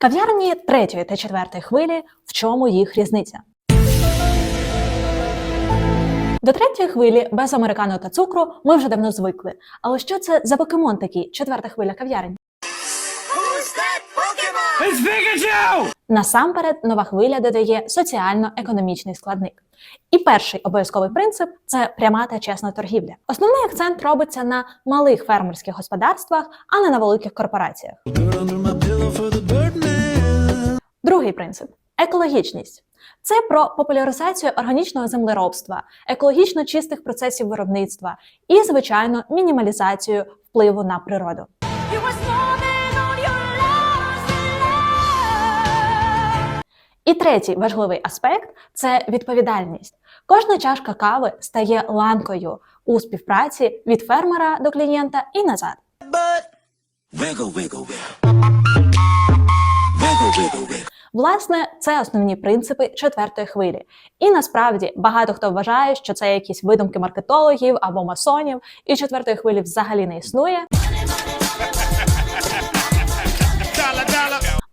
Кав'ярні третьої та четвертої хвилі, в чому їх різниця? До третьої хвилі без американо та цукру ми вже давно звикли. Але що це за покемон такий четверта хвиля кав'ярень? It's Pikachu! Насамперед, нова хвиля додає соціально-економічний складник. І перший обов'язковий принцип це пряма та чесна торгівля. Основний акцент робиться на малих фермерських господарствах, а не на великих корпораціях. Другий принцип екологічність. Це про популяризацію органічного землеробства, екологічно чистих процесів виробництва і, звичайно, мінімалізацію впливу на природу. І третій важливий аспект це відповідальність. Кожна чашка кави стає ланкою у співпраці від фермера до клієнта і назад. Wiggle. Wiggle, wiggle, wiggle. Власне, це основні принципи четвертої хвилі. І насправді багато хто вважає, що це якісь видумки маркетологів або масонів, і четвертої хвилі взагалі не існує.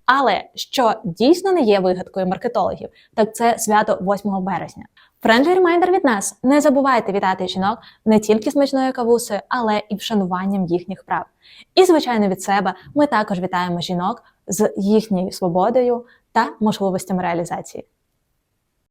Але що дійсно не є вигадкою маркетологів, так це свято 8 березня. Френдлі ремайдер від нас: не забувайте вітати жінок не тільки смачною кавусею, але і вшануванням їхніх прав. І, звичайно, від себе ми також вітаємо жінок з їхньою свободою та можливостями реалізації.